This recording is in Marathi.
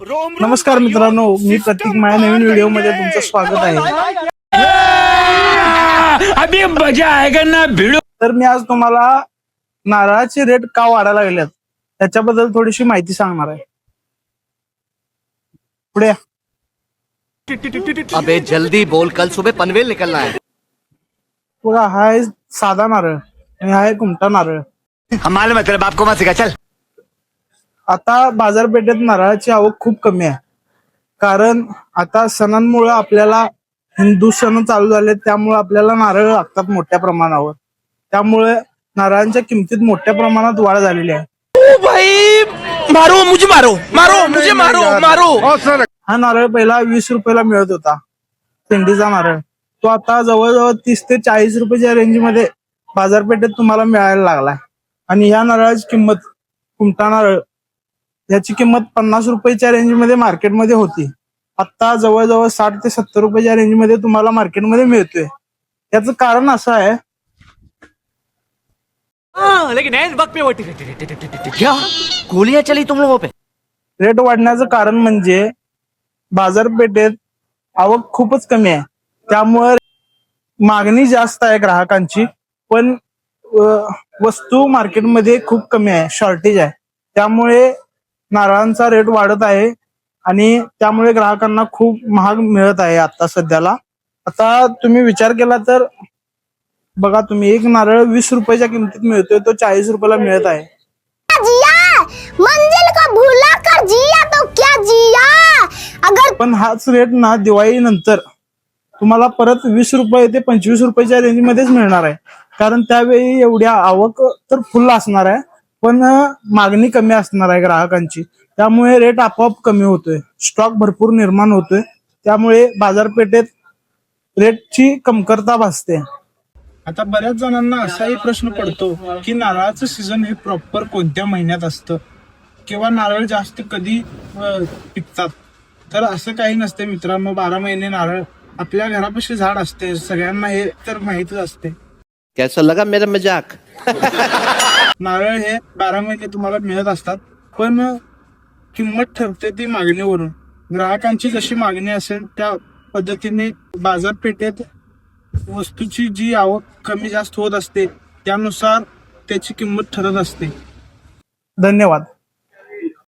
नमस्कार मित्रांनो मी प्रतीक माझ्या नवीन व्हिडिओमध्ये तुमचं स्वागत आहे. अभी मजा आएगा ना भिड़ो। तर मी आज तुम्हाला नारळाचे रेट का वाढायला लागलेत त्याच्याबद्दल थोडीशी माहिती सांगणार आहे. पुढे. अबे जल्दी बोल कल सुबह पनवेल निकलना है। बघा हा आहे साधा नारळ आणि हा आहे कुमटा नारळ. हमारे मतलब आपको मत सिखा चल। आता बाजारपेठेत नारळाची आवक खूप कमी आहे. कारण आता सणांमुळे आपल्याला हिंदू सण चालू झाले त्यामुळे आपल्याला नारळ लागतात मोठ्या प्रमाणावर. त्यामुळे नारळांच्या किमतीत मोठ्या प्रमाणात वाढ झालेली आहे. भाई मारो मुझे मारो मारो मुझे मारो मारो. हा नारळ पहिला वीस रुपयाला मिळत होता. पेंडीचा नारळ. तो आता जवळजवळ तीस ते चाळीस रुपयाच्या रेंजमध्ये बाजारपेठेत तुम्हाला मिळायला लागलाय. आणि या नारळाची किंमत कुमटा नारळ याची किंमत पन्नास रुपयाच्या रेंजमध्ये मार्केटमध्ये होती. आता जवळजवळ साठ ते सत्तर रुपयाच्या रेंजमध्ये तुम्हाला मार्केटमध्ये मिळतोय. याचं कारण असं आहे रेट वाढण्याचं कारण म्हणजे बाजारपेठेत आवक खूपच कमी आहे. त्यामुळे मागणी जास्त आहे ग्राहकांची पण वस्तू मार्केटमध्ये खूप कमी आहे शॉर्टेज आहे. त्यामुळे नारळांचा रेट वाढत आहे आणि त्यामुळे ग्राहकांना खूप महाग मिळत आहे आता सध्याला. आता तुम्ही विचार केला तर बघा तुम्ही एक नारळ वीस रुपयाच्या किमतीत मिळतोय तो चाळीस रुपयाला मिळत आहे. जिया? मंजिल को भूला कर जिया तो क्या जिया? अगर पण हाच रेट ना दिवाळी नंतर तुम्हाला परत वीस रुपये ते पंचवीस रुपयाच्या रेंजमध्येच मिळणार आहे. कारण त्यावेळी एवढ्या आवक तर फुल असणार आहे. पण मागणी कमी असणार आहे ग्राहकांची. त्यामुळे रेट आपोआप कमी होतोय. स्टॉक भरपूर निर्माण होतोय. त्यामुळे बाजारपेठेत रेटची कमतरता भासते. आता बऱ्याच जणांना असाही प्रश्न पडतो की नारळाचं सीझन हे प्रॉपर कोणत्या महिन्यात असतं? किंवा नारळ जास्त कधी पिकतात? तर असं काही नसते मित्रांनो. बारा महिने नारळ आपल्या घरापाशी झाड असते. सगळ्यांना हे तर माहितच असते. कैसा लगा मेरा मजाक नारळ हे बारा महिने तुम्हाला मिळत असतात पण किंमत ठरते ती मागणीवरून. ग्राहकांची जशी मागणी असेल त्या पद्धतीने बाजारपेठेत वस्तूची जी आवक कमी जास्त होत असते त्यानुसार त्याची किंमत ठरत असते. धन्यवाद.